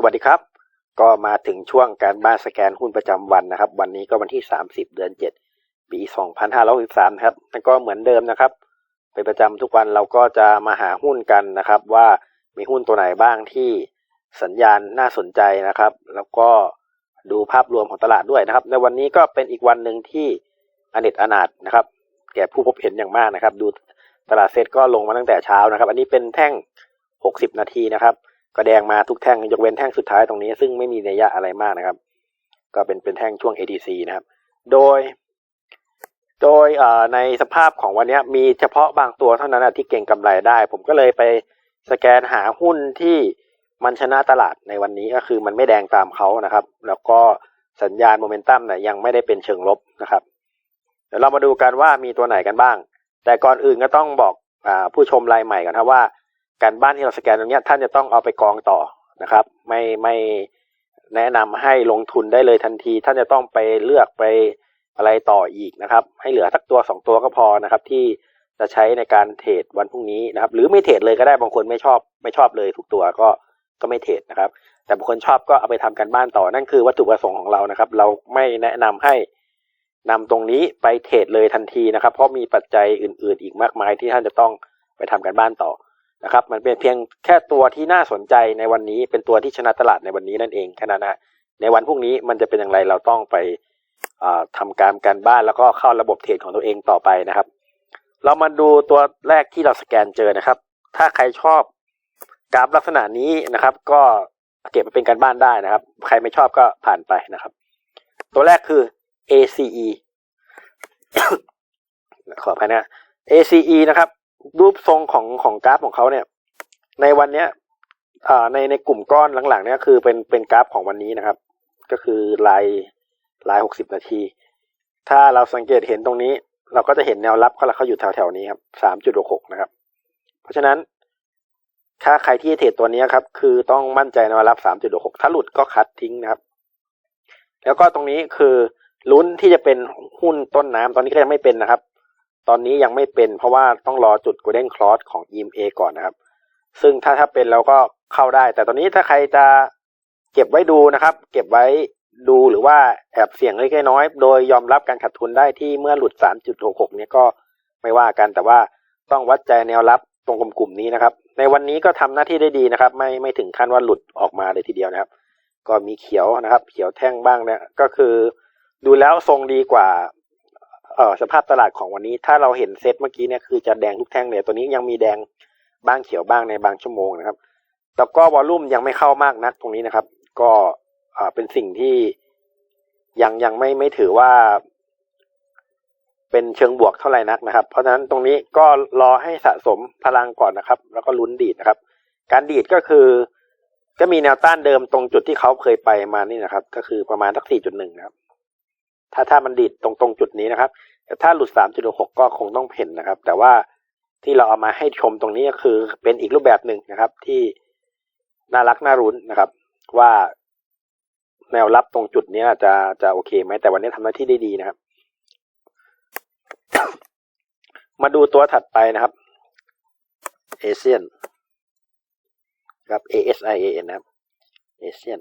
สวัสดีครับ ก็มาถึงช่วงการบ้านสแกนหุ้นประจำวันนะครับ วันนี้ก็วันที่ 30 เดือน 7 ปี 2563นะครับแล้วก็เหมือนเดิมนะครับ เป็นประจำทุกวันเราก็จะมาหาหุ้นกันนะครับ ว่ามีหุ้นตัวไหนบ้างที่สัญญาณน่าสนใจนะครับ แล้วก็ดูภาพรวมของตลาดด้วยนะครับ ในวันนี้ก็เป็นอีกวันหนึ่งที่อเนจอนาถนะครับ แก่ผู้พบเห็นอย่างมากนะครับ ดูตลาดเซ็ตก็ลงมาตั้งแต่เช้านะครับ อันนี้เป็นแท่ง 60 นาทีนะครับ ก็แดงมาทุกแท่งยกเว้นแท่งสุดท้ายตรงนี้ ซึ่งไม่มีนัยยะอะไรมากนะครับ ก็เป็นเป็นแท่งช่วง ATC นะครับ โดย โดยในสภาพของวันนี้มีเฉพาะบางตัวเท่านั้นที่เก่งกำไรได้ ผมก็เลยไปสแกนหาหุ้นที่มันชนะตลาดในวันนี้ก็คือมันไม่แดงตามเขานะครับ แล้วก็สัญญาณโมเมนตัมเนี่ยยังไม่ได้เป็นเชิงลบนะครับ เดี๋ยวเรามาดูกันว่ามีตัวไหนกันบ้าง แต่ก่อนอื่นก็ต้องบอกอผู้ชมรายใหม่ก่อนครับว่า การบ้านที่เราสแกนตรงนี้ท่านจะต้องเอาไปกองต่อนะครับ ไม่ไม่แนะนำให้ลงทุนได้เลยทันที ท่านจะต้องไปเลือกไปอะไรต่ออีกนะครับ ให้เหลือสักตัวสองตัวก็พอนะครับ ที่จะใช้ในการเทรดวันพรุ่งนี้นะครับ หรือไม่เทรดเลยก็ได้บางคนไม่ชอบไม่ชอบเลยทุกตัวก็ก็ไม่เทรดนะครับ แต่บางคนชอบก็เอาไปทำการบ้านต่อนั่นคือวัตถุประสงค์ของเรานะครับ เราไม่แนะนำให้นำตรงนี้ไปเทรดเลยทันทีนะครับ เพราะมีปัจจัยอื่น ๆ อีกมากมายที่ท่านจะต้องไปทำการบ้านต่อ นะครับมันเป็นเพียงแค่ตัวที่น่าสนใจในวันนี้เป็นตัวที่ชนะตลาดในวันนี้นั่นเองแค่นั้นนะในวันพรุ่งนี้มันจะเป็นอย่างไรเราต้องไปทำการการบ้านแล้วก็เข้าระบบเทรดของตัวเองต่อไปนะครับ เรามาดูตัวแรกที่เราสแกนเจอนะครับ ถ้าใครชอบกราฟลักษณะนี้นะครับ ก็เก็บมาเป็นการบ้านได้นะครับ ใครไม่ชอบก็ผ่านไปนะครับ ตัวแรกคือ ACE ขออภัยนะ ACE นะครับ รูปทรงของของกราฟของเขาเนี่ย ในวันเนี้ยในในกลุ่มก้อนหลังๆ เนี่ยคือเป็นเป็นกราฟของวันนี้นะครับ ก็คือลายลายหกสิบนาที ถ้าเราสังเกตเห็นตรงนี้ เราก็จะเห็นแนวรับเขาเขาอยู่แถวๆนี้ครับสามจุดหกหกนะครับ เพราะฉะนั้น ถ้าใครที่เทรดตัวนี้ครับ คือต้องมั่นใจแนวรับสามจุดหกถ้าหลุดก็คัดทิ้งนะครับ แล้วก็ตรงนี้คือลุ้นที่จะเป็นหุ้นต้นน้ำตอนนี้ก็ยังไม่เป็นนะครับ ตอนนี้ยังไม่เป็นเพราะว่าต้องรอจุด golden cross ของ EMA ก่อนนะครับ ซึ่งถ้าถ้าเป็นแล้วก็เข้าได้ แต่ตอนนี้ถ้าใครจะเก็บไว้ดูนะครับ เก็บไว้ดูหรือว่าแอบเสี่ยงเล็กน้อย โดยยอมรับการขาดทุนได้ที่เมื่อหลุด 3.66 เนี่ยก็ไม่ว่ากันแต่ว่าต้องวัดใจแนวรับตรงกลุ่มนี้นะครับ ในวันนี้ก็ทำหน้าที่ได้ดีนะครับ ไม่ไม่ถึงขั้นว่าหลุดออกมาเลยทีเดียวนะครับ ก็มีเขียวนะครับ เขียวแท่งบ้างเนี่ยก็คือ ดูแล้วทรงดีกว่า สภาพตลาดของวันนี้ ถ้าเราเห็นเซตเมื่อกี้เนี่ยคือจะแดงทุกแท่งเลยตัวนี้ยังมีแดงบ้างเขียวบ้างในบางชั่วโมงนะครับแต่ก็วอลลุ่มยังไม่เข้ามากนักตรงนี้นะครับ ก็เป็นสิ่งที่ยังยังไม่ไม่ถือว่า เป็นเชิงบวกเท่าไหร่นักนะครับ เพราะฉะนั้นตรงนี้ก็รอให้สะสมพลังก่อนนะครับ แล้วก็ลุ้นดีดนะครับ การดีดก็คือ ก็มีแนวต้านเดิมตรงจุดที่เขาเคยไปมานี่นะครับ ก็คือประมาณสักสี่จุดหนึ่งนะครับ ถ้าถ้ามันดีดตรงตรงจุดนี้นะครับ แต่ถ้าหลุดสามจุดหกก็คงต้องเพ่นนะครับ แต่ว่าที่เราเอามาให้ชมตรงนี้ก็คือเป็นอีกรูปแบบหนึ่งนะครับ ที่น่ารักน่ารุ้นนะครับ ว่าแนวรับตรงจุดนี้จะจะโอเคไหมแต่วันนี้ทำหน้าที่ได้ดีนะครับ มาดูตัวถัดไปนะครับเอเชียนครับ ASIAN นะครับเอเชียน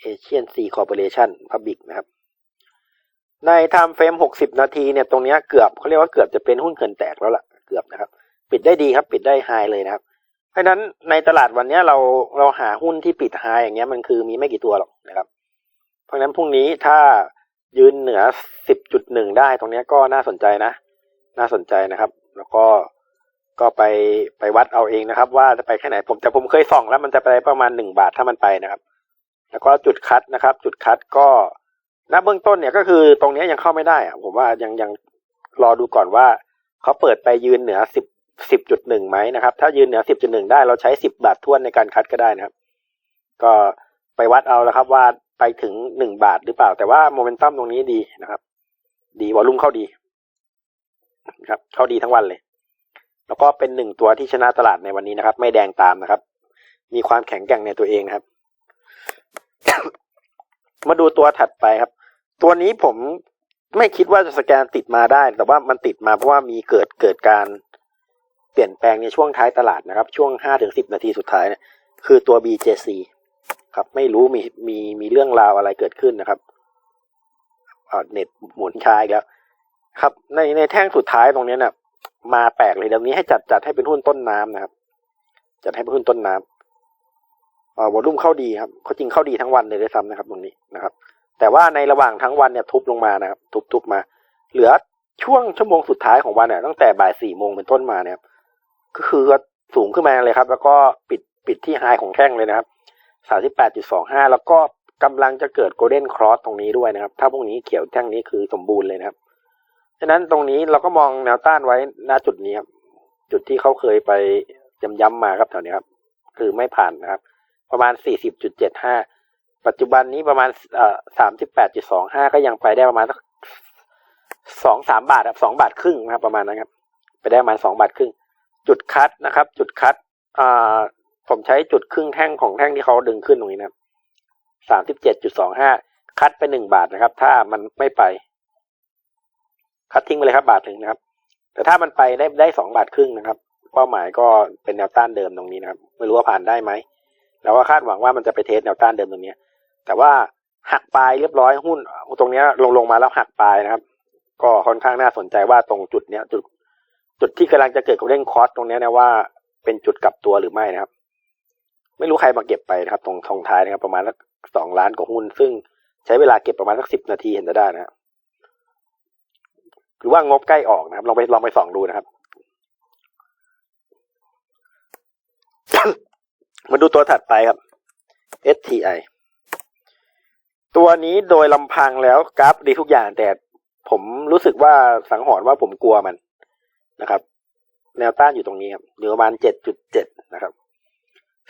เอเชียนซีคอร์ปอเรชั่นพับบิกนะครับ ในไทม์เฟรม60นาทีเนี่ยตรงนี้เกือบเขาเรียกว่าเกือบจะเป็นหุ้นเขินแตกแล้วล่ะเกือบนะครับ ปิดได้ดีครับปิดได้ไฮเลยนะครับ เพราะฉะนั้นในตลาดวันนี้เราเราหาหุ้นที่ปิดไฮอย่างเงี้ยมันคือมีไม่กี่ตัวหรอกนะครับ เพราะฉะนั้นพรุ่งนี้ถ้ายืนเหนือ10.1ได้ตรงนี้ก็น่าสนใจนะ น่าสนใจนะครับ แล้วก็ก็ไปไปวัดเอาเองนะครับ ว่าจะไปแค่ไหนผมแต่ผมเคยส่องแล้วมันจะไปประมาณหนึ่งบาทถ้ามันไปนะครับ แล้วก็จุดคัดนะครับ จุดคัดก็ ณเบื้องต้นเนี่ยก็คือตรงนี้ยังเข้าไม่ได้อะผมว่ายังยังรอดูก่อนว่าเขาเปิดไปยืนเหนือสิบสิบจุดหนึ่งไหมนะครับ ถ้ายืนเหนือสิบจุดหนึ่งได้เราใช้สิบบาททวนในการคัดก็ได้นะครับ ก็ไปวัดเอาแล้วครับว่าไปถึงหนึ่งบาทหรือเปล่า แต่ว่าโมเมนตัมตรงนี้ดีนะครับ ดีวอลุ่มเข้าดีครับ เข้าดีทั้งวันเลย แล้วก็เป็นหนึ่งตัวที่ชนะตลาดในวันนี้นะครับ ไม่แดงตามนะครับ มีความแข็งแกร่งในตัวเองนะครับ มาดูตัวถัดไปครับ ตัวนี้ผมไม่คิดว่าจะสแกนติดมาได้ แต่ว่ามันติดมาเพราะว่ามีเกิดเกิดการเปลี่ยนแปลงในช่วงท้ายตลาดนะครับ ช่วงห้าถึงสิบนาทีสุดท้ายเนี่ยคือตัว BJC ครับ ไม่รู้มีมีมีเรื่องราวอะไรเกิดขึ้นนะครับเน็ตหมุนช้าอีกแล้ว ครับ ในในแท่งสุดท้ายตรงนี้ยนะมาแปลกเลยเดี๋ยวนี้ให้จัดจัดให้เป็นหุ้นต้นน้ำนะครับ จัดให้เป็นหุ้นต้นน้ำอ่า วอลุ่มเข้าดีครับเขาจริงเข้าดีทั้งวันเลยด้วยซ้ำนะครับตรงนี้นะครับ แต่ว่าในระหว่างทั้งวันเนี่ยทุบลงมานะครับ ทุบทุบมา เหลือช่วงชั่วโมงสุดท้ายของวันเนี่ยตั้งแต่บ่ายสี่โมงเป็นต้นมาเนี่ยก็คือสูงขึ้นมาเลยครับ แล้วก็ปิดปิดที่ไฮของแท่งเลยนะครับสามสิบแปดจุดสองห้าแล้วก็กำลังจะเกิดโกลเด้นครอสตรงนี้ด้วยนะครับ ถ้าพวกนี้เขียวแท่งนี้คือสมบูรณ์เลยนะครับฉะนั้นตรงนี้เราก็มองแนวต้านไว้ณจุดนี้ครับ จุดที่เขาเคยไปย้ำๆมาครับแถวนี้ครับ คือไม่ผ่านนะครับ ประมาณสี่สิบจุดเจ็ดห้าปัจจุบันนี้ประมาณเอ่อสามสิบแปดจุดสองห้าก็ยังไปได้ประมาณสักสองสามบาทครับสองบาทครึ่งนะครับประมาณนั้นครับ ไปได้ประมาณสองบาทครึ่ง จุดคัดนะครับ จุดคัดอ่าผมใช้จุดครึ่งแท่งของแท่งที่เขาดึงขึ้นตรงนี้นะครับสามสิบเจ็ดจุดสองห้าคัดไปหนึ่งบาทนะครับ ถ้ามันไม่ไป คัดทิ้งไปเลยครับบาทหนึ่งนะครับ แต่ถ้ามันไปได้ได้สองบาทครึ่งนะครับ เป้าหมายก็เป็นแนวต้านเดิมตรงนี้นะครับ ไม่รู้ว่าผ่านได้ไหม แล้วก็คาดหวังว่ามันจะไปเทสแนวต้านเดิมตรงนี้แต่ว่าหักปลายเรียบร้อยหุ้น ตรงนี้ลงลงมาแล้วหักปลายนะครับ ก็ค่อนข้างน่าสนใจว่าตรงจุดเนี้ยจุดจุดที่กำลังจะเกิดกับเร่งคอสตรงนี้นะว่าเป็นจุดกลับตัวหรือไม่นะครับ ไม่รู้ใครมาเก็บไปนะครับ ตรงทองท้ายนะครับ ประมาณสักสองล้านกว่าหุ้น ซึ่งใช้เวลาเก็บประมาณสักสิบนาทีเห็นจะได้นะครับหรือว่างบใกล้ออกนะครับลองไปลองไปส่องดูนะครับ มาดูตัวถัดไปครับ STI ตัวนี้โดยลำพังแล้วกราฟดีทุกอย่าง แต่ผมรู้สึกว่าสังหรณ์ว่าผมกลัวมันนะครับ แนวต้านอยู่ตรงนี้ครับอยู่ประมาณเจ็ดจุดเจ็ดนะครับ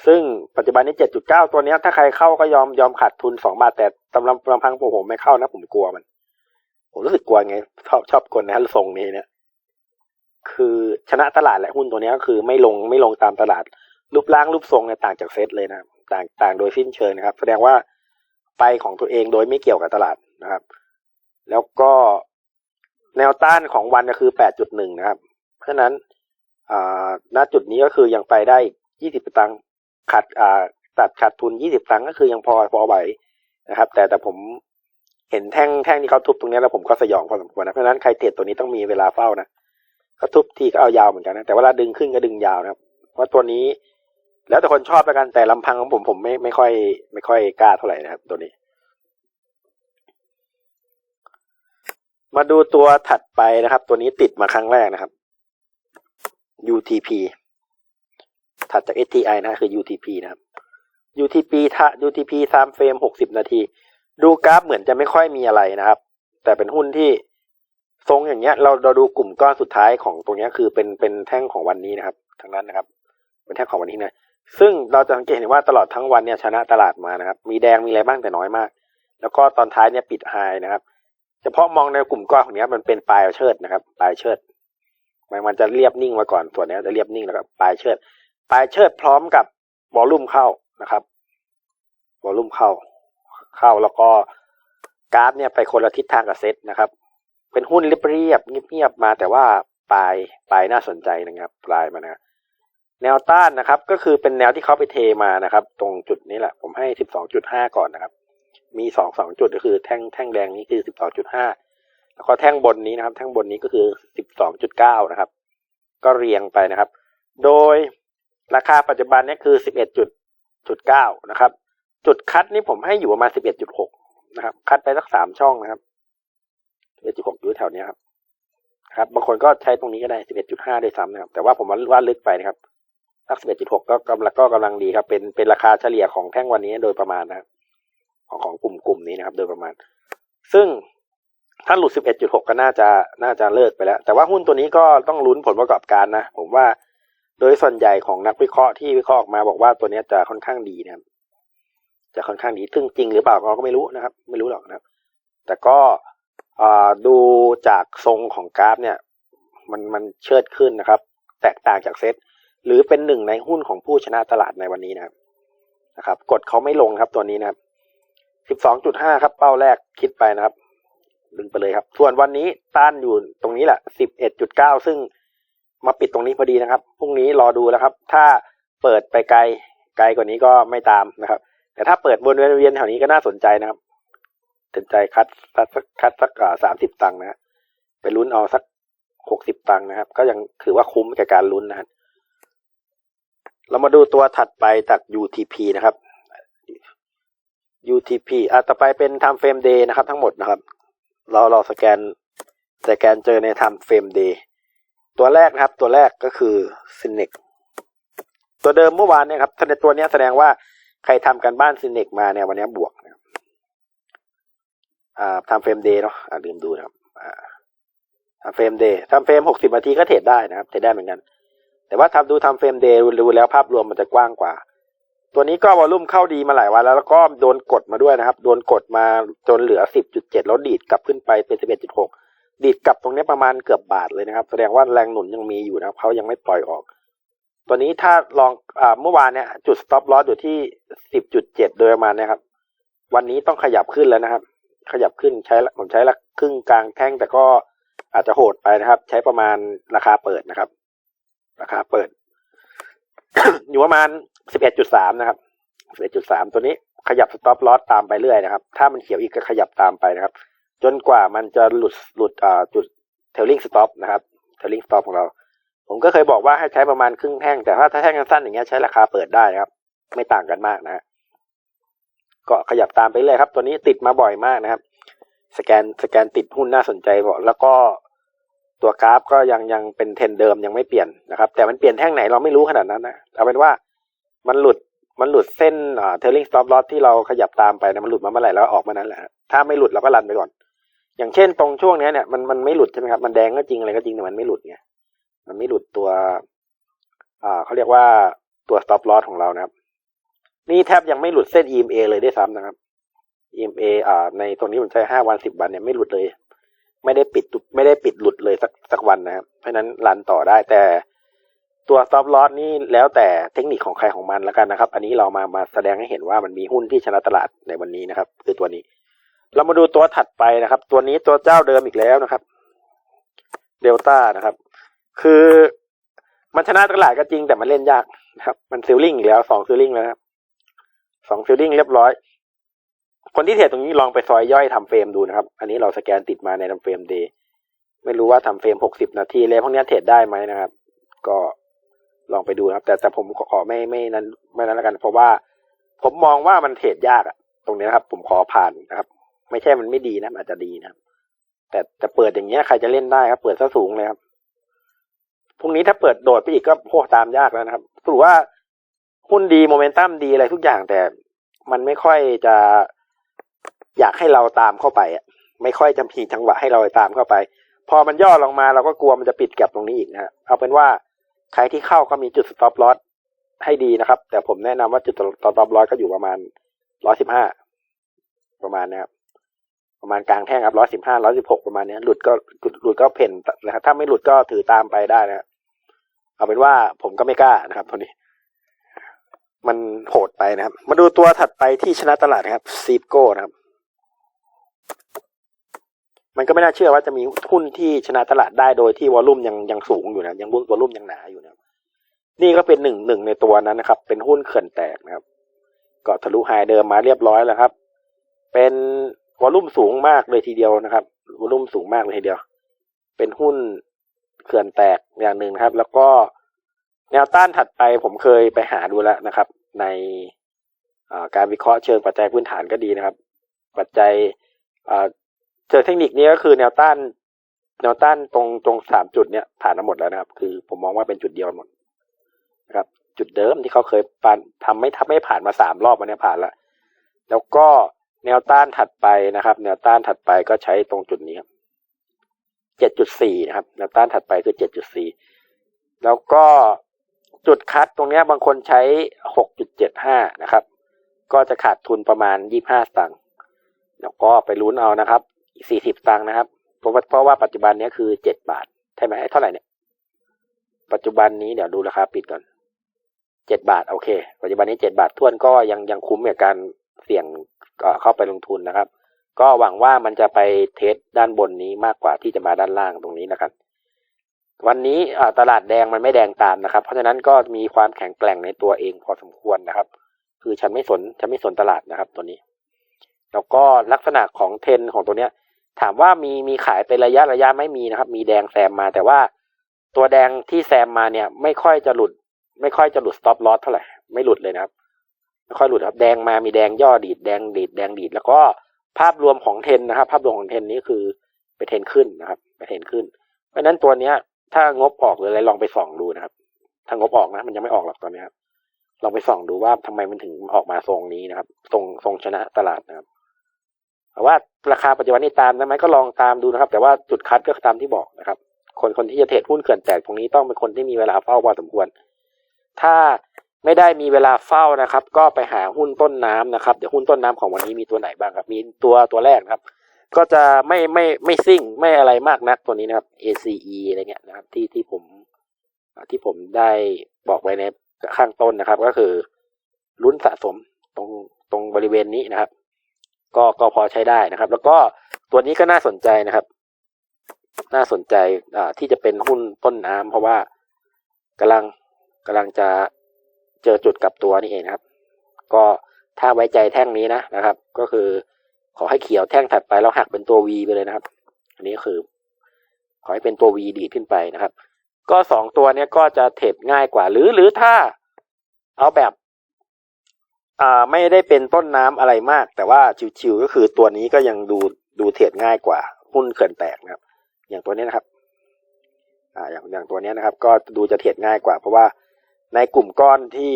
ซึ่งปัจจุบันนี้เจ็ดจุดเก้าตัวนี้ถ้าใครเข้าก็ยอมยอมขาดทุนสองบาท แต่ตำลำลำพังผมผมไม่เข้านะ ผมกลัวมัน ผมรู้สึกกลัวไง ชอบชอบคนนะทรงนี้เนี่ย คือชนะตลาดแหละหุ้นตัวนี้ก็คือไม่ลงไม่ลงตามตลาด รูปร่างรูปทรงเนี่ยต่างจากเซตเลยนะครับต่างต่างโดยสิ้นเชิงนะครับ แสดงว่าไปของตัวเองโดยไม่เกี่ยวกับตลาดนะครับ แล้วก็แนวต้านของวันก็คือแปดจุดหนึ่งนะครับ เพราะฉะนั้นอ่าณจุดนี้ก็คือยังไปได้ยี่สิบตังค์ขาดอ่าตัดขาดทุนยี่สิบตังค์ก็คือยังพอพอไหวนะครับ แต่แต่ผมเห็นแท่งแท่งที่เขาทุบตรงนี้แล้วผมก็สยองพอสมควรนะ เพราะฉะนั้นใครเทรดตัวนี้ต้องมีเวลาเฝ้านะเขาทุบทีก็เอายาวเหมือนกันนะ แต่เวลาดึงขึ้นก็ดึงยาวนะครับ เพราะตัวนี้ แล้วแต่คนชอบแล้วกันแต่ลำพังของผมผมไม่ไม่ค่อย ไม่ค่อยกล้าเท่าไหร่นะครับ ตัวนี้ มาดูตัวถัดไปนะครับ ตัวนี้ติดมาครั้งแรกนะครับ UTP ถัดจาก STI นะคือ UTP นะครับ UTP ถ้า UTP สามเฟรมหกสิบนาที ดูกราฟเหมือนจะไม่ค่อยมีอะไรนะครับ แต่เป็นหุ้นที่ทรงอย่างเงี้ย เราเราดูกลุ่มก้อนสุดท้ายของตรงเนี้ยคือเป็นเป็นแท่งของวันนี้นะครับ ทั้งนั้นนะครับ เป็นแท่งของวันนี้นะ ซึ่งเราจะสังเกตเห็นว่าตลอดทั้งวันเนี่ยชนะตลาดมานะครับ มีแดงมีอะไรบ้างแต่น้อยมาก แล้วก็ตอนท้ายเนี่ยปิดไฮนะครับ เฉพาะมองในกลุ่มก้อนของนี้มันเป็นปลายเชิดนะครับ ปลายเชิดมันมันจะเรียบนิ่งมาก่อนส่วนนี้จะเรียบนิ่งแล้วก็ปลายเชิด ปลายเชิดพร้อมกับวอลลุ่มเข้านะครับวอลลุ่มเข้า เข้าแล้วก็กราฟเนี่ยไปคนละทิศทางกับเซตนะครับ เป็นหุ้นเรียบเรียบเงียบๆมาแต่ว่าปลายปลายน่าสนใจนะครับ ปลายมานะ แนวต้านนะครับ ก็คือเป็นแนวที่เขาไปเทมานะครับ ตรงจุดนี้แหละ ผมให้สิบสองจุดห้าก่อนนะครับ มีสองสองจุดก็คือแท่งแท่งแดงนี้คือสิบสองจุดห้าแล้วก็แท่งบนนี้นะครับ แท่งบนนี้ก็คือสิบสองจุดเก้านะครับ ก็เรียงไปนะครับ โดยราคาปัจจุบันนี้คือสิบเอ็ดจุดจุดเก้านะครับ จุดคัดนี่ผมให้อยู่ประมาณสิบเอ็ดจุดหกนะครับ คัดไปสักสามช่องนะครับสิบเอ็ดจุดหกอยู่แถวนี้ครับครับ บางคนก็ใช้ตรงนี้ก็ได้สิบเอ็ดจุดห้าด้วยซ้ำนะครับ แต่ว่าผมว่าลึกไปนะครับ สักสิบเอ็ดจุดหกก็กำลังก็กำลังดีครับ เป็นเป็นราคาเฉลี่ยของแท่งวันนี้โดยประมาณนะครับของของกลุ่มกลุ่มนี้นะครับ โดยประมาณ ซึ่งถ้าหลุด11.6ก็น่าจะน่าจะเลิกไปแล้ว แต่ว่าหุ้นตัวนี้ก็ต้องลุ้นผลประกอบการนะ ผมว่าโดยส่วนใหญ่ของนักวิเคราะห์ที่วิเคราะห์ออกมาบอกว่าตัวนี้จะค่อนข้างดีนะครับจะค่อนข้างดีซึ่งจริงหรือเปล่าเราก็ไม่รู้นะครับ ไม่รู้หรอกนะครับ แต่ก็ดูจากทรงของกราฟเนี่ย มันมันเชิดขึ้นนะครับ แตกต่างจากเซ็ต หรือเป็นหนึ่งในหุ้นของผู้ชนะตลาดในวันนี้นะครับนะครับ กดเขาไม่ลงครับตัวนี้นะครับสิบสองจุดห้าครับ เป้าแรกคิดไปนะครับ ดึงไปเลยครับ ส่วนวันนี้ต้านอยู่ตรงนี้แหละสิบเอ็ดจุดเก้าซึ่งมาปิดตรงนี้พอดีนะครับพรุ่งนี้รอดูแล้วครับ ถ้าเปิดไปไกลไกลกว่านี้ก็ไม่ตามนะครับ แต่ถ้าเปิดวนเวียนๆแถวนี้ก็น่าสนใจนะครับสนใจคัดคัดสักคัดสักสามสิบตังค์นะฮะไปลุ้นเอาสักหกสิบตังค์นะครับ ก็ยังถือว่าคุ้มกับการลุ้นนะครับ เรามาดูตัวถัดไปจาก UTP นะครับ UTP อะต่อไปเป็น time frame day นะครับ ทั้งหมดนะครับ เราเราสแกนสแกนเจอใน time frame day ตัวแรกนะครับ ตัวแรกก็คือ s y n e c ตัวเดิมเมื่อวานเนี่ยครับในตัวนี้แสดงว่าใครทำกันบ้าน s y n e c มาเนี่ยวันนี้บวกนะครับอ่า time frame day เนาะอ่าลืมดูนะครับอ่า time frame day time frame หกสิบนาทีก็เทรดได้นะครับเทรดได้เหมือนกัน แต่ว่าทำดูทำเฟรมเดย์ดูแล้วภาพรวมมันจะกว้างกว่า ตัวนี้ก็วอลลุ่มเข้าดีมาหลายวันแล้วแล้วก็โดนกดมาด้วยนะครับ โดนกดมาจนเหลือ10.7แล้วดีดกลับขึ้นไปเป็น11.6ดีดกลับตรงนี้ประมาณเกือบบาทเลยนะครับ แสดงว่าแรงหนุนยังมีอยู่นะครับเขายังไม่ปล่อยออก ตัวนี้ถ้าลองอ่าเมื่อวานเนี่ยจุด stop loss อยู่ที่10.7โดยประมาณนะครับ วันนี้ต้องขยับขึ้นแล้วนะครับ ขยับขึ้นใช้ผมใช้ละครึ่งกลางแท่งแต่ก็อาจจะโหดไปนะครับ ใช้ประมาณราคาเปิดนะครับ ราคาเปิด อยู่ประมาณ11.3นะครับ11.3ตัวนี้ขยับสต็อปลอสตามไปเรื่อยนะครับ ถ้ามันเขียวอีกก็ขยับตามไปนะครับ จนกว่ามันจะหลุดหลุดอ่าจุดเทลลิงสต็อปนะครับเทลลิงสต็อปของเรา ผมก็เคยบอกว่าให้ใช้ประมาณครึ่งแท่งแต่ถ้าถ้าแท่งสั้นอย่างเงี้ยใช้ราคาเปิดได้นะครับ ไม่ต่างกันมากนะฮะก็ขยับตามไปเรื่อยครับ ตัวนี้ติดมาบ่อยมากนะครับ สแกนสแกนติดหุ้นน่าสนใจบอกแล้วก็ ตัวกราฟก็ยังยังเป็นเทนเดิมยังไม่เปลี่ยนนะครับ แต่มันเปลี่ยนแท่งไหนเราไม่รู้ขนาดนั้นนะเอาเป็นว่ามันหลุดมันหลุดเส้นอ่าเทลลิงสต็อปลอสที่เราขยับตามไปนะมันหลุดมาเมื่อไหร่แล้วออกมานั้นแหละถ้าไม่หลุดเราก็รันไปก่อน อย่างเช่นตรงช่วงนี้เนี่ยมันมันไม่หลุดใช่ไหมครับมันแดงก็จริงอะไรก็จริงแต่มันไม่หลุดไงมันไม่หลุดตัวอ่าเขาเรียกว่าตัวสต็อปลอสของเรานะครับ นี่แทบยังไม่หลุดเส้น EMA เลยด้วยซ้ำนะครับ EMA อ่าในตรงนี้ผมใช้ห้าวันสิบวันเนี่ยไม่หลุดเลย ไม่ได้ปิดตุไม่ได้ปิดหลุดเลยสักสักวันนะครับ เพราะนั้นรันต่อได้แต่ตัว stop loss นี่แล้วแต่เทคนิคของใครของมันแล้วกันนะครับ อันนี้เรามามาแสดงให้เห็นว่ามันมีหุ้นที่ชนะตลาดในวันนี้นะครับ คือตัวนี้ เรามาดูตัวถัดไปนะครับ ตัวนี้ตัวเจ้าเดิมอีกแล้วนะครับเดลต้านะครับ คือมันชนะตลาดก็จริงแต่มันเล่นยากนะครับ มันซิลลิงอีกแล้วสองซิลลิงแล้วครับสองซิลลิงเรียบร้อย คนที่เทรดตรงนี้ลองไปซอยย่อยทำเฟรมดูนะครับ อันนี้เราสแกนติดมาในทำเฟรมเดย์ไม่รู้ว่าทำเฟรมหกสิบนาทีเลยพวกนี้เทรดได้ไหมนะครับ ก็ลองไปดูนะครับ แต่แต่ผมขอไม่ไม่นั้นไม่นั้นแล้วกัน เพราะว่าผมมองว่ามันเทรดยากอะตรงนี้นะครับ ผมขอผ่านนะครับ ไม่ใช่มันไม่ดีนะอาจจะดีนะครับ แต่แต่เปิดอย่างเงี้ยใครจะเล่นได้ครับ เปิดซะสูงเลยครับพรุ่งนี้ถ้าเปิดโดดไปอีกก็โคตรตามยากแล้วนะครับสรุปว่าหุ้นดีโมเมนตัมดีอะไรทุกอย่างแต่มันไม่ค่อยจะ อยากให้เราตามเข้าไปอะ ไม่ค่อยจะมีจังหวะให้เราตามเข้าไป พอมันย่อลงมาเราก็กลัวมันจะปิดแก็บตรงนี้อีกนะเอาเป็นว่าใครที่เข้าก็มีจุด stop loss ให้ดีนะครับ แต่ผมแนะนำว่าจุด stop loss ก็อยู่ประมาณร้อยสิบห้าประมาณนะครับประมาณกลางแท่งครับร้อยสิบห้าร้อยสิบหกประมาณเนี้ยหลุดก็หลุดก็เพ่นนะครับถ้าไม่หลุดก็ถือตามไปได้นะเอาเป็นว่าผมก็ไม่กล้านะครับตัวนี้ มันโหดไปนะครับ มาดูตัวถัดไปที่ชนะตลาดนะครับซีโก้นะครับ มันก็ไม่น่าเชื่อว่าจะมีหุ้นที่ชนะตลาดได้โดยที่วอลลุ่มยังยังสูงอยู่นะยังวอลลุ่มยังหนาอยู่นะนี่ก็เป็นหนึ่งหนึ่งในตัวนั้นนะครับ เป็นหุ้นเขื่อนแตกนะครับก็ทะลุไฮเดิมมาเรียบร้อยแล้วครับ เป็นวอลลุ่มสูงมากเลยทีเดียวนะครับวอลลุ่มสูงมากเลยทีเดียว เป็นหุ้นเขื่อนแตกอย่างหนึ่งนะครับ แล้วก็แนวต้านถัดไปผมเคยไปหาดูแล้วนะครับ ในการวิเคราะห์เชิงปัจจัยพื้นฐานก็ดีนะครับ ปัจจัย เชิงเทคนิคนี้ก็คือแนวต้านแนวต้านตรงตรงสามจุดเนี้ยผ่านมาหมดแล้วนะครับ คือผมมองว่าเป็นจุดเดียวหมดนะครับ จุดเดิมที่เขาเคยปานทำไม่ทำไม่ผ่านมาสามรอบวันนี้ผ่านแล้วแล้วก็แนวต้านถัดไปนะครับ แนวต้านถัดไปก็ใช้ตรงจุดนี้ครับเจ็ดจุดสี่นะครับแนวต้านถัดไปคือเจ็ดจุดสี่แล้วก็จุดคัดตรงนี้บางคนใช้หกจุดเจ็ดห้านะครับ ก็จะขาดทุนประมาณยี่ห้าตังค์แล้วก็ไปลุ้นเอานะครับ สี่สิบตังค์นะครับเพราะว่าเพราะว่าปัจจุบันนี้คือเจ็ดบาทใช่ไหมเท่าไหร่เนี่ยปัจจุบันนี้เดี๋ยวดูราคาปิดก่อนเจ็ดบาทโอเค ปัจจุบันนี้เจ็ดบาททวนก็ยังยังคุ้มกับการเสี่ยงเข้าไปลงทุนนะครับ ก็หวังว่ามันจะไปเทสด้านบนนี้มากกว่าที่จะมาด้านล่างตรงนี้นะครับ วันนี้ตลาดแดงมันไม่แดงตามนะครับ เพราะฉะนั้นก็มีความแข็งแกร่งในตัวเองพอสมควรนะครับ คือฉันไม่สนฉันไม่สนตลาดนะครับ ตัวนี้ แล้วก็ลักษณะของเทนของตัวเนี้ย ถามว่ามีมีขายเป็นระยะระยะไม่มีนะครับ มีแดงแซมมา แต่ว่าตัวแดงที่แซมมาเนี่ย ไม่ค่อยจะหลุด ไม่ค่อยจะหลุดสต็อปลอสเท่าไหร่ไม่หลุดเลยนะครับ ไม่ค่อยหลุดครับ แดงมามีแดงย่อดีดแดงดีดแดงดีดแล้วก็ภาพรวมของเทนนะครับ ภาพรวมของเทนนี้คือไปเทนขึ้นนะครับไปเทนขึ้น เพราะฉะนั้นตัวเนี้ย ถ้างบออกหรืออะไรลองไปส่องดูนะครับถ้างบออกนะ มันยังไม่ออกหรอกตอนนี้ครับลองไปส่องดูว่าทำไมมันถึงออกมาทรงนี้นะครับทรงทรงชนะตลาดนะครับ แต่ว่าราคาปัจจุบันนี้ตามได้ไหมก็ลองตามดูนะครับ แต่ว่าจุดคัดก็ตามที่บอกนะครับ คนคนที่จะเทรดหุ้นเขื่อนแตกตรงนี้ต้องเป็นคนที่มีเวลาเฝ้าพอสมควร ถ้าไม่ได้มีเวลาเฝ้านะครับ ก็ไปหาหุ้นต้นน้ำนะครับเดี๋ยวหุ้นต้นน้ำของวันนี้มีตัวไหนบ้างครับ มีตัวตัวแรกครับ ก็จะไม่ไม่ไม่ซิ่งไม่อะไรมากนักตัวนี้นะครับ ACE อะไรเงี้ยนะครับที่ที่ผมที่ผมได้บอกไว้ในข้างต้นนะครับ ก็คือลุ้นสะสมตรงตรงบริเวณนี้นะครับ ก็ก็พอใช้ได้นะครับ แล้วก็ตัวนี้ก็น่าสนใจนะครับ น่าสนใจอ่าที่จะเป็นหุ้นต้นน้ำเพราะว่ากำลังกำลังจะเจอจุดกลับตัวนี่เองนะครับ ก็ถ้าไว้ใจแท่งนี้นะนะครับ ก็คือขอให้เขียวแท่งถัดไปแล้วหักเป็นตัว V ไปเลยนะครับ อันนี้คือ ขอให้เป็นตัว V ดีดขึ้นไปนะครับ ก็สองตัวเนี้ยก็จะเทรดง่ายกว่า หรือหรือถ้าเอาแบบ อ่าไม่ได้เป็นต้นน้ำอะไรมาก แต่ว่าชิวๆก็คือตัวนี้ก็ยังดูดูเทรดง่ายกว่า หุ้นเขื่อนแตกนะครับ อย่างตัวนี้นะครับอ่าอย่างอย่างตัวนี้นะครับ ก็ดูจะเทรดง่ายกว่า เพราะว่าในกลุ่มก้อนที่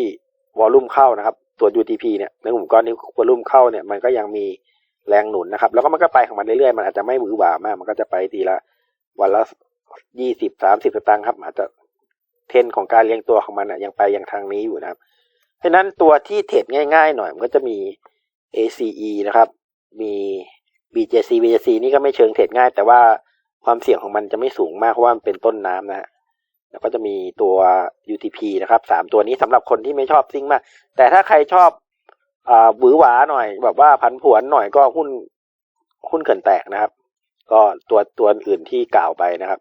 วอลลุ่มเข้านะครับ ตัว UTP เนี่ยในกลุ่มก้อนที่วอลลุ่มเข้าเนี่ยมันก็ยังมีแรงหนุนนะครับ แล้วก็มันก็ไปของมันเรื่อยๆมันอาจจะไม่หวือหวามาก มันก็จะไปทีละวันละยี่สิบสามสิบสตางค์ครับอาจจะเทนของการเรียงตัวของมันอะยังไปยังทางนี้อยู่นะครับ เพราะนั้นตัวที่เทรดง่ายๆหน่อยมันก็จะมี ACE นะครับ มี BJC BJC นี่ก็ไม่เชิงเทรดง่าย แต่ว่าความเสี่ยงของมันจะไม่สูงมาก เพราะว่ามันเป็นต้นน้ำนะแล้วก็จะมีตัว UTP นะครับสามตัวนี้สำหรับคนที่ไม่ชอบซิ่งมาก แต่ถ้าใครชอบอ่าบือหวาหน่อย แบบว่าพันผวนหน่อยก็หุ้นหุ้นเกินแตกนะครับ ก็ตัวตัวอื่นที่กล่าวไปนะครับ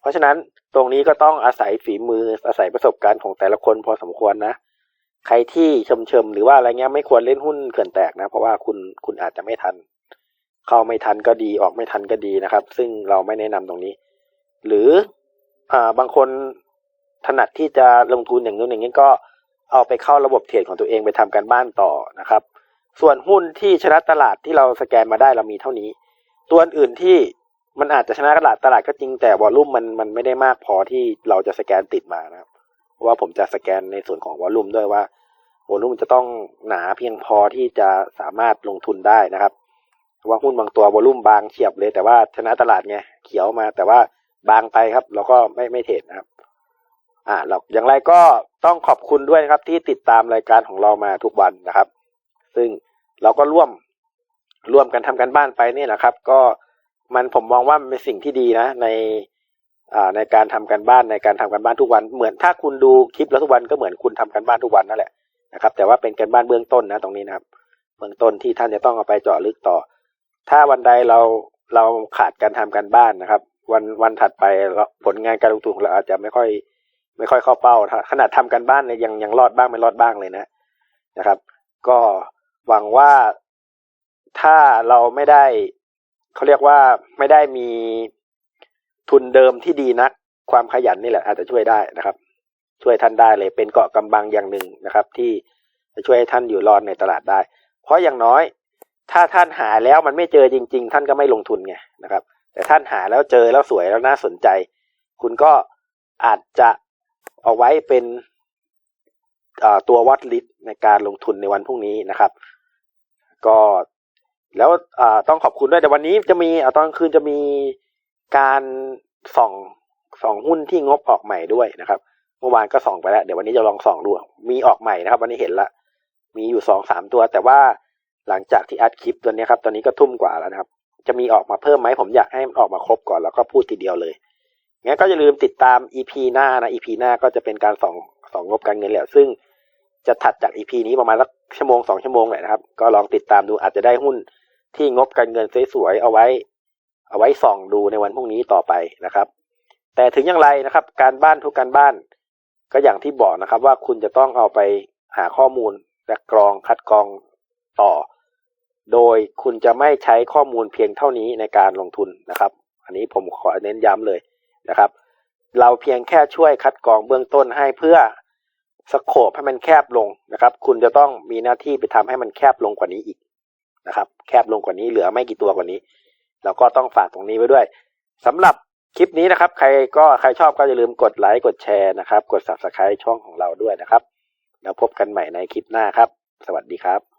เพราะฉะนั้นตรงนี้ก็ต้องอาศัยฝีมืออาศัยประสบการณ์ของแต่ละคนพอสมควรนะ ใครที่ชมชมหรือว่าอะไรเงี้ยไม่ควรเล่นหุ้นเกินแตกนะ เพราะว่าคุณคุณอาจจะไม่ทัน เข้าไม่ทันก็ดีออกไม่ทันก็ดีนะครับ ซึ่งเราไม่แนะนำตรงนี้ หรืออ่าบางคนถนัดที่จะลงทุนอย่างนู้นอย่างนี้ก็เอาไปเข้าระบบเทรดของตัวเองไปทำการบ้านต่อนะครับ ส่วนหุ้นที่ชนะตลาดที่เราสแกนมาได้เรามีเท่านี้ ตัวอื่นที่มันอาจจะชนะตลาดตลาดก็จริงแต่วอลลุ่มมันมันไม่ได้มากพอที่เราจะสแกนติดมานะครับว่าผมจะสแกนในส่วนของวอลลุ่มด้วยว่า วอลลุ่มจะต้องหนาเพียงพอที่จะสามารถลงทุนได้นะครับว่าหุ้นบางตัววอลลุ่มบางเฉียบเลย แต่ว่าชนะตลาดไงเขียวมา แต่ว่าบางไปครับ เราก็ไม่ไม่เทรดนะครับ อ่าเราอย่างไรก็ต้องขอบคุณด้วยนะครับ ที่ติดตามรายการของเรามาทุกวันนะครับ ซึ่งเราก็ร่วมร่วมกันทำกันบ้านไปนี่แหละครับ ก็มันผมมองว่ามันเป็นสิ่งที่ดีนะ ในอ่าในการทำกันบ้านในการทำกันบ้านทุกวัน เหมือนถ้าคุณดูคลิปแล้วทุกวันก็เหมือนคุณทำกันบ้านทุกวันนั่นแหละ นะครับ แต่ว่าเป็นกันบ้านเบื้องต้นนะตรงนี้นะครับ เบื้องต้นที่ท่านจะต้องเอาไปเจาะลึกต่อ ถ้าวันใดเราเราขาดการทำกันบ้านนะครับ วันวันถัดไปผลงานการลงทุนของเราอาจจะไม่ค่อย ไม่ค่อยเข้าเป้าขนาดทำกันบ้านเนี่ยยังยังรอดบ้างไม่รอดบ้างเลยนะนะครับ ก็หวังว่าถ้าเราไม่ได้เขาเรียกว่าไม่ได้มีทุนเดิมที่ดีนักความขยันนี่แหละอาจจะช่วยได้นะครับ ช่วยท่านได้เลย เป็นเกาะกำบังอย่างหนึ่งนะครับ ที่จะช่วยให้ท่านอยู่รอดในตลาดได้ เพราะอย่างน้อย ถ้าท่านหาแล้วมันไม่เจอจริง ๆ ท่านก็ไม่ลงทุนไงนะครับ แต่ท่านหาแล้วเจอแล้วสวยแล้วน่าสนใจ คุณก็อาจจะเอาไว้เป็นตัววัดลิสในการลงทุนในวันพรุ่งนี้นะครับ ก็แล้วต้องขอบคุณด้วยแต่วันนี้จะมีตอนคืนจะมีการส่องส่องหุ้นที่งบออกใหม่ด้วยนะครับ มื่อวานก็ส่องไปแล้ว เดี๋ยววันนี้จะลองส่องดู มีออกใหม่นะครับ วันนี้เห็นละมีอยู่สองสามตัว แต่ว่าหลังจากที่อัดคลิปตัวนี้ครับ ตอนนี้ก็ทุ่มกว่าแล้วนะครับ จะมีออกมาเพิ่มไหมผมอยากให้มันออกมาครบก่อนแล้วก็พูดทีเดียวเลยงั้นก็อย่าลืมติดตาม EP หน้านะ EP หน้าก็จะเป็นการส่องส่องงบการเงินแหละซึ่งจะถัดจาก EP นี้ประมาณสักชั่วโมงสองชั่วโมงแหละนะครับ ก็ลองติดตามดูอาจจะได้หุ้นที่งบการเงินสวยๆเอาไว้ เอาไว้ส่องดูในวันพรุ่งนี้ต่อไปนะครับ แต่ถึงอย่างไรนะครับ การบ้านทุกการบ้าน ก็อย่างที่บอกนะครับ ว่าคุณจะต้องเอาไปหาข้อมูลและกรองคัดกรองต่อ โดยคุณจะไม่ใช้ข้อมูลเพียงเท่านี้ในการลงทุนนะครับ อันนี้ผมขอเน้นย้ำเลยนะครับ เราเพียงแค่ช่วยคัดกรองเบื้องต้นให้เพื่อสโคปให้มันแคบลงนะครับ คุณจะต้องมีหน้าที่ไปทำให้มันแคบลงกว่านี้อีกนะครับ แคบลงกว่านี้เหลือไม่กี่ตัวกว่านี้เราก็ต้องฝากตรงนี้ไว้ด้วยสำหรับ คลิปนี้นะครับ ใครก็ใครชอบก็อย่าลืมกดไลค์กดแชร์นะครับ กด subscribe ช่องของเราด้วยนะครับ แล้วพบกันใหม่ในคลิปหน้าครับ สวัสดีครับ